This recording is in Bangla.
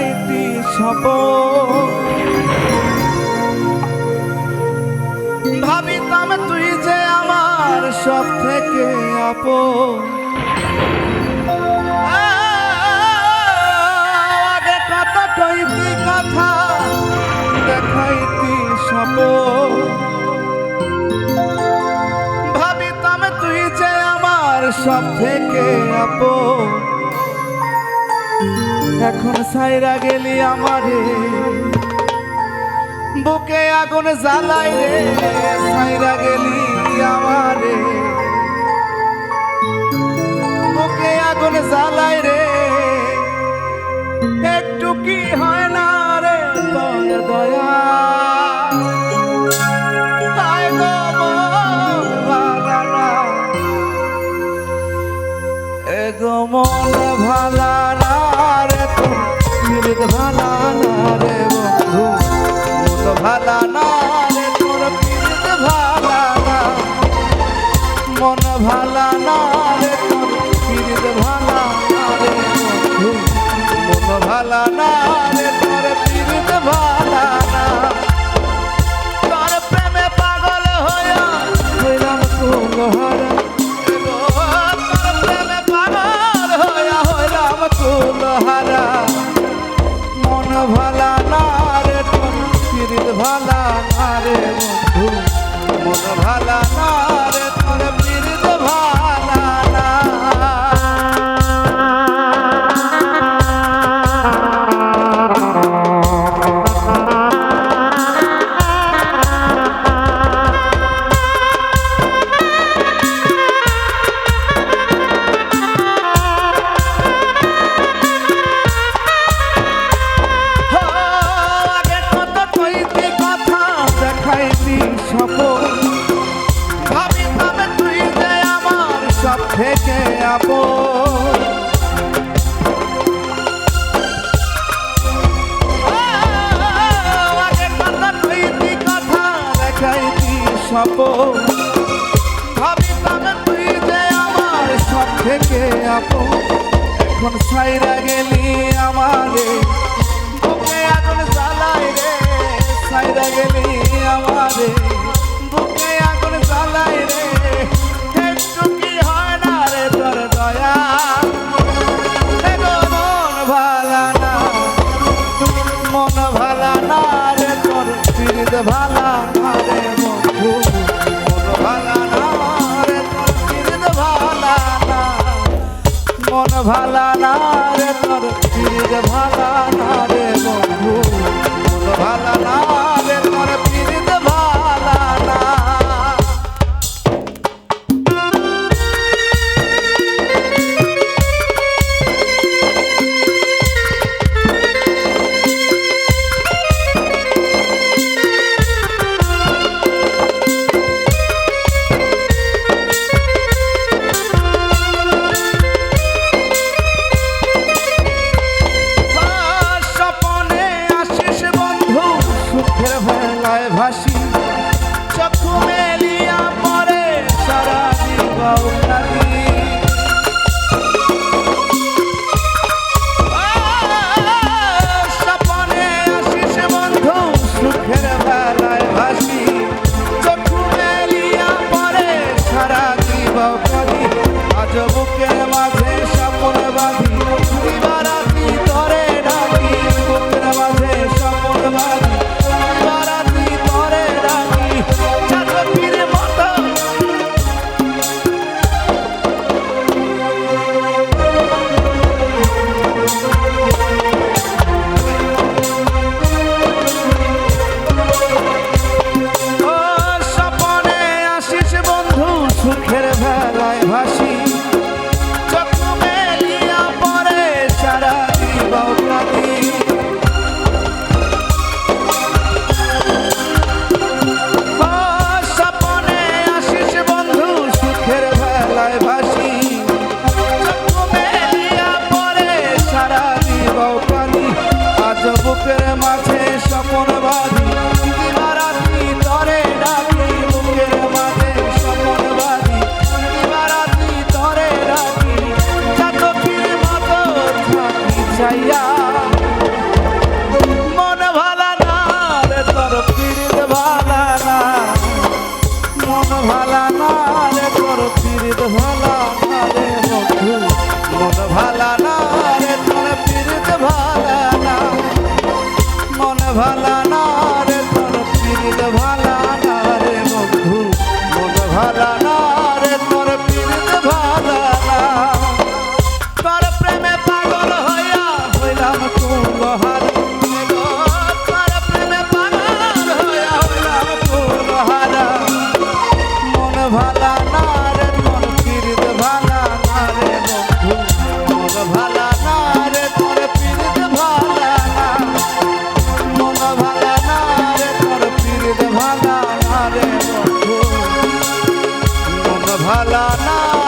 চাইতি সব ভাবিতাম তুই যে আমার সব থেকে আপ আগে কত কইতি কথা, দেখাইতি সব ভাবিতাম তুই যে আমার সব থেকে আপন। এখন সাইরা গেলি আমারে। বুকে আগুন জ্বালাই রে সাইরা গেলি আমারে। বুকে আগুন জ্বালাই রে ভালা না রে তোর পিরিত ভালা না তোর প্রেমে পাগল হইয়া হইলাম কুলহারা তোর প্রেমে পাগল হইয়া হইলাম কুলহারা মন ভালা না রে থেকে আপন। সপন ভাবিতাম তুই যে আমার সব থেকে আপন। এখন সাইরা গেলি আমারে। বুকে আগুন জ্বালাই রে, সাইরা গেলি আমারে। ভালা না রে তোর পীর ভালা না রে বন্ধু। ভালা না বুকের মাঝে বুকের মাঝে স্বপন বাঁধে। ভালা রে বন্ধু। ভালা না